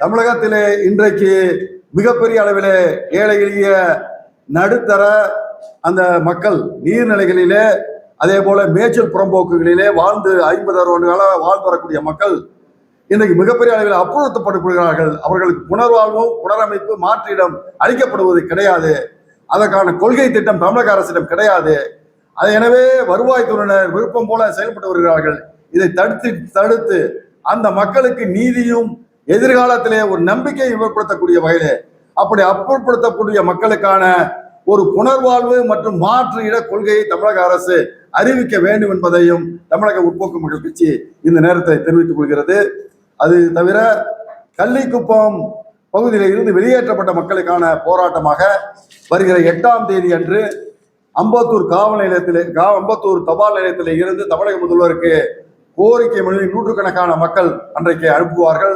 தமிழகத்திலே இன்றைக்கு மிகப்பெரிய அளவிலே ஏழை எளிய நடுத்தர அந்த மக்கள் நீர்நிலைகளிலே அதே போல மேய்ச்சல் புறம்போக்குகளிலே வாழ்ந்து ஐம்பது அறுபது கால வாழ்ந்து வரக்கூடிய மக்கள் இன்றைக்கு மிகப்பெரிய அளவில் அப்புறப்படுத்தப்படுகிறார்கள். அவர்களுக்கு புனர்வாழ்வும் புனரமைப்பு மாற்றிடம் அளிக்கப்படுவது கிடையாது. அதற்கான கொள்கை திட்டம் தமிழக அரசிடம் கிடையாது. அது எனவே வருவாய்த்துறையினர் விருப்பம் போல செயல்பட்டு வருகிறார்கள். இதை தடுத்து தடுத்து அந்த மக்களுக்கு நீதியும் எதிர்காலத்திலே ஒரு நம்பிக்கை ஏற்படுத்தக்கூடிய வகையிலே அப்படி அப்புறப்படுத்தக்கூடிய மக்களுக்கான ஒரு புனர்வாழ்வு மற்றும் மாற்று இட கொள்கையை தமிழக அரசு அறிவிக்க வேண்டும் என்பதையும் தமிழக உட்போக்கு மக்கள் கட்சி இந்த நேரத்தை தெரிவித்துக் கொள்கிறது. அது தவிர கள்ளிக்குப்பம் பகுதியில் இருந்து வெளியேற்றப்பட்ட மக்களுக்கான போராட்டமாக வருகிற எட்டாம் தேதி அன்று அம்பத்தூர் காவல் நிலையத்தில் கா அம்பத்தூர் தபால் நிலையத்தில் இருந்து தமிழக முதல்வருக்கு கோரிக்கை மொழி நூற்றுக்கணக்கான மக்கள் அன்றைக்கு அனுப்புவார்கள்.